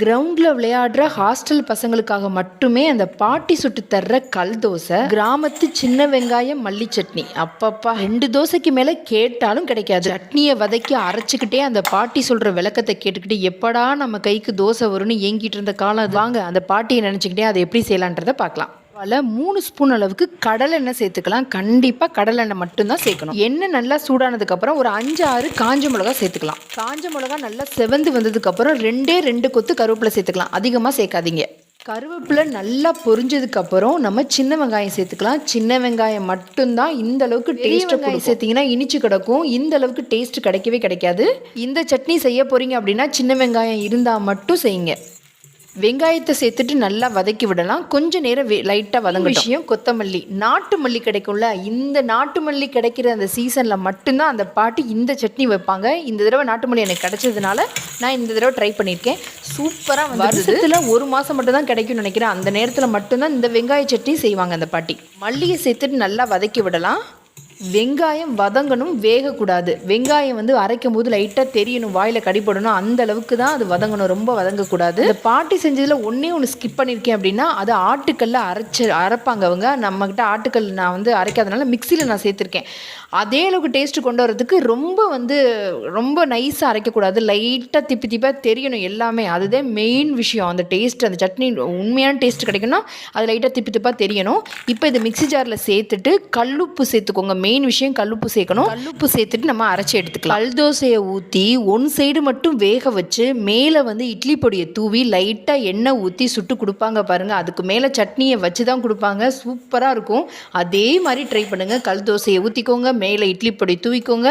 கிரவுண்டில் விளையாடுற ஹாஸ்டல் பசங்களுக்காக மட்டுமே அந்த பாட்டி சுட்டு தர்ற கல் தோசை கிராமத்து சின்ன வெங்காயம் மல்லி சட்னி. அப்பப்பா ரெண்டு தோசைக்கு மேலே கேட்டாலும் கிடைக்காது. சட்னியை வதக்கி அரைச்சிக்கிட்டே அந்த பாட்டி சொல்கிற விளக்கத்தை கேட்டுக்கிட்டு எப்படா நம்ம கைக்கு தோசை வரும்னு ஏங்கிட்டு இருந்த காலம் வாங்க அந்த பாட்டியை நினச்சிக்கிட்டே அதை எப்படி செய்யலான்றதை பார்க்கலாம். அதில் மூணு ஸ்பூன் அளவுக்கு கடலை எண்ணெய் சேர்த்துக்கலாம். கண்டிப்பாக கடலை எண்ணெய் மட்டும்தான் சேர்க்கணும். எண்ணெய் நல்லா சூடானதுக்கப்புறம் ஒரு அஞ்சு ஆறு காஞ்ச மிளகா சேர்த்துக்கலாம். காஞ்ச மிளகா நல்லா செவந்து வந்ததுக்கப்புறம் ரெண்டே ரெண்டு கொத்து கருவேப்பிலை சேர்த்துக்கலாம். அதிகமாக சேர்க்காதீங்க. கருவேப்பிலை நல்லா பொரிஞ்சதுக்கப்புறம் நம்ம சின்ன வெங்காயம் சேர்த்துக்கலாம். சின்ன வெங்காயம் மட்டும்தான் இந்த அளவுக்கு டேஸ்ட் வெங்காயம் சேர்த்திங்கன்னா இனிச்சு கிடக்கும். இந்த அளவுக்கு டேஸ்ட் கிடைக்கவே கிடைக்காது. இந்த சட்னி செய்ய போகிறீங்க அப்படின்னா சின்ன வெங்காயம் இருந்தால் மட்டும் செய்யுங்க. வெங்காயத்தை சேர்த்துட்டு நல்லா வதக்கி விடலாம். கொஞ்ச நேரம் லைட்டாக வதங்க விஷயம் கொத்தமல்லி. நாட்டு மல்லி கிடைக்கும்ல இந்த நாட்டு மல்லி கிடைக்கிற அந்த சீசனில் மட்டும்தான் அந்த பாட்டி இந்த சட்னி வைப்பாங்க. இந்த தடவை நாட்டு மல்லி எனக்கு கிடைச்சதுனால நான் இந்த தடவை ட்ரை பண்ணியிருக்கேன். சூப்பராக வருஷத்தில் ஒரு மாதம் மட்டும் தான் கிடைக்கும்னு நினைக்கிறேன். அந்த நேரத்தில் மட்டும்தான் இந்த வெங்காய சட்னி செய்வாங்க அந்த பாட்டி. மல்லியை சேர்த்துட்டு நல்லா வதக்கி விடலாம். வெங்காயம் வதங்கணும் வேகக்கூடாது. வெங்காயம் வந்து அரைக்கும் போது லைட்டாக தெரியணும் வாயில் கடிப்படணும் அந்த அளவுக்கு தான் அது வதங்கணும் ரொம்ப வதங்கக்கூடாது. இந்த பாட்டி செஞ்சதில் ஒன்றே ஒன்று ஸ்கிப் பண்ணியிருக்கேன் அப்படின்னா அது ஆட்டுக்கல்ல அரைச்சி அரைப்பாங்க அவங்க. நம்மக்கிட்ட ஆட்டுக்கல் நான் வந்து அரைக்காதனால மிக்சியில் நான் சேர்த்துருக்கேன். அதே அளவுக்கு டேஸ்ட்டு கொண்டு வரதுக்கு ரொம்ப வந்து ரொம்ப நைஸாக அரைக்கக்கூடாது. லைட்டாக திப்பி திப்பாக தெரியணும் எல்லாமே. அதுதான் மெயின் விஷயம். அந்த டேஸ்ட் அந்த சட்னி உண்மையான டேஸ்ட் கிடைக்கணும்னா அது லைட்டாக திப்பி திப்பாக தெரியணும். இப்போ இது மிக்ஸி ஜாரில் சேர்த்துட்டு கல்லுப்பு சேர்த்துக்கோங்க. மெயின் விஷயம் கல்லுப்பு சேர்க்கணும். கல்லுப்பு சேர்த்துட்டு நம்ம அரைச்சி எடுத்துக்கலாம். கல் தோசையை ஊற்றி ஒன் சைடு மட்டும் வேக வச்சு மேலே வந்து இட்லி பொடியை தூவி லைட்டாக எண்ணெய் ஊற்றி சுட்டு கொடுப்பாங்க பாருங்கள் அதுக்கு மேலே சட்னியை வச்சு தான் கொடுப்பாங்க. சூப்பராக இருக்கும். அதே மாதிரி ட்ரை பண்ணுங்கள் கல் தோசையை ஊற்றிக்கோங்க மேலே இட்லி பொடி தூவிக்கோங்க.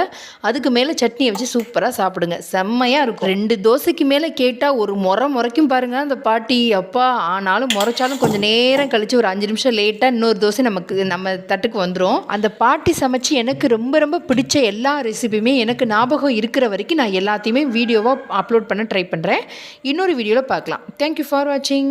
அதுக்கு மேலே சட்னியை வச்சு சூப்பராக சாப்பிடுங்க. செம்மையாக இருக்கும். ரெண்டு தோசைக்கு மேலே கேட்டால் ஒரு முறை முறைக்கும் பாருங்கள் அந்த பாட்டி அப்பா. ஆனாலும் முறைச்சாலும் கொஞ்சம் நேரம் கழித்து ஒரு அஞ்சு நிமிஷம் லேட்டாக இன்னொரு தோசை நமக்கு நம்ம தட்டுக்கு வந்துடும் அந்த பாட்டி சமைச்சு எனக்கு ரொம்ப ரொம்ப பிடிச்ச எல்லா ரெசிபியுமே எனக்கு ஞாபகம் இருக்கிற வரைக்கும் நான் எல்லாத்தையுமே வீடியோவாக அப்லோட் பண்ண ட்ரை பண்ணுறேன் இன்னொரு வீடியோவில் பார்க்கலாம். தேங்க்யூ ஃபார் வாட்சிங்